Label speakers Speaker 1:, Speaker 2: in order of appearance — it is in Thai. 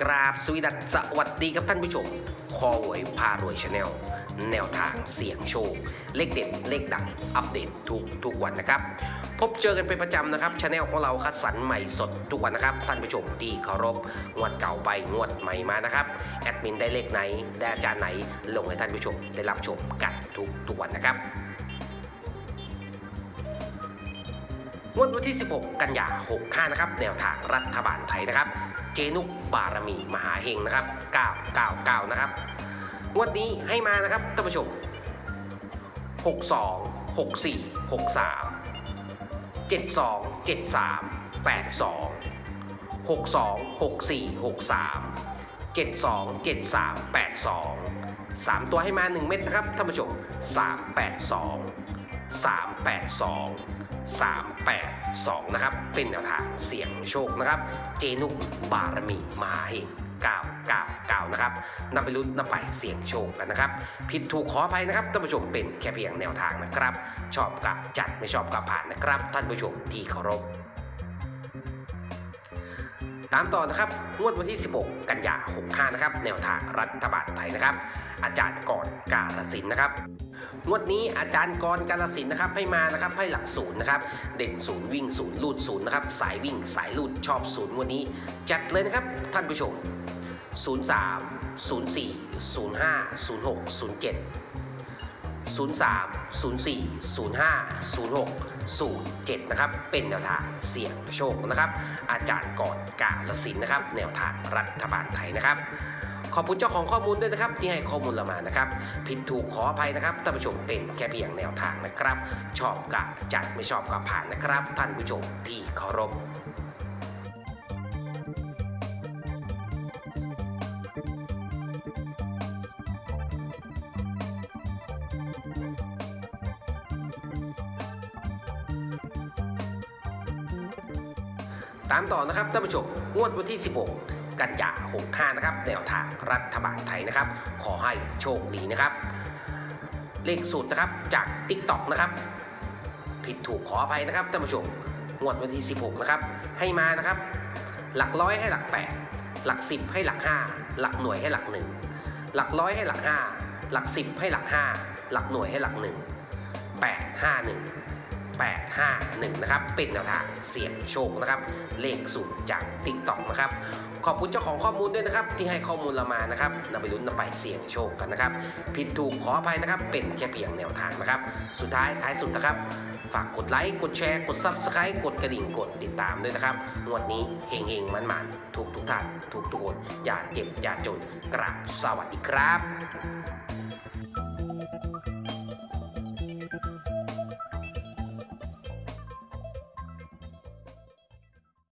Speaker 1: กราบสวีดัสสวัสดีครับท่านผู้ชม คอหวยพารวยชาแนลแนวทางเสี่ยงโชค เลขเด็ดเลขดังอัปเดตทุกทุกวันนะครับ พบเจอกันเป็นประจำนะครับชาแนลของเราคัดสรรใหม่สดทุกวันนะครับ ท่านผู้ชมที่เคารพงวดเก่าไปงวดใหม่มานะครับ แอดมินได้เลขไหน ได้อาจารย์ไหน ลงให้ท่านผู้ชมได้รับชมกันทุกทุกวันนะครับงวดวันที่ 16 กันยา 65 นะครับ แนวทางรัฐบาลไทยนะครับ เจนุกบารมีมหาเฮงนะครับ999นะครับงวดนี้ให้มานะครับท่านผู้ชม62 64 63 72 73 82 62 64 63 72 73 82 3 ตัวให้มา 1 เม็ดนะครับท่านผู้ชม382 382 382 นะครับ เป็นแนวทางเสี่ยงโชคนะครับ เจนุกบารมีมหาเฮง999 นะครับนำไปลุ้นนำไปเสี่ยงโชคกันนะครับ ผิดถูกขออภัยนะครับท่านผู้ชมเป็นแค่เพียงแนวทางนะครับ ชอบกับจัดไม่ชอบกับผ่านนะครับ ท่านผู้ชมที่เคารพตามต่อนะครับงวดวันที่ 16 กันยา65 นะครับ แนวทางรัฐบาลไทยนะครับ อาจารย์กรกาลสินนะครับ งวดนี้อาจารย์กรกาลสินนะครับให้มานะครับให้หลักศูนย์นะครับเด่นศูนย์วิ่งศูนย์ลูดศูนย์นะครับสายวิ่งสายลูดชอบศูนย์งวันนี้จัดเลยนะครับท่านผู้ชม 03 04 05 06 07 03 04 05 06 07 นะครับ เป็นแนวทางเสี่ยงโชคนะครับ อาจารย์ก่อนกาลสินนะครับ แนวทางรัฐบาลไทยนะครับ ขอบคุณเจ้าของข้อมูลด้วยนะครับ ที่ให้ข้อมูลเรามานะครับ ผิดถูกขออภัยนะครับท่านผู้ชมเป็นแค่เพียงแนวทางนะครับ ชอบกับจัดไม่ชอบกับผ่านนะครับ ท่านผู้ชมที่เคารพ ตามต่อนะครับท่านผู้ชมงวดวันที่ 16 กันยา65 นะครับ แนวทางรัฐบาลไทยนะครับ ขอให้โชคดีนะครับ เลขสูตรนะครับจาก t ิ k t o k นะครับ ผิดถูกขออภัยนะครับท่านผู้ชมงวดวันที่ 16 นะครับ ให้มานะครับ หลักร้อยให้หลัก 8 หลัก 10 ให้หลัก 5 หลักหน่วยให้หลัก 1 หลักร้อยให้หลัก 5 หลัก 10 ให้หลัก 5 หลักหน่วยให้หลัก 1 8 5 1 851 นะครับ เป็นแนวทางเสี่ยงโชคนะครับ เลขสูตรจาก t ิ k t o k นะครับ ขอบคุณเจ้าของข้อมูลด้วยนะครับ ที่ให้ข้อมูลเรามานะครับนำไปลุ้นนำไปเสี่ยงโชคกันนะครับ ผิดถูกขออภัยนะครับ เป็นแค่เพียงแนวทางนะครับ สุดท้ายท้ายสุดนะครับ ฝากกดไลค์ กดแชร์ กด Subscribe กดกระดิ่ง กดติดตามด้วยนะครับ งวดนี้เฮงเฮงมันมันๆทุกทุกท่านทุกทุกคน อย่าเจ็บอย่าจน กราบสวัสดีครับ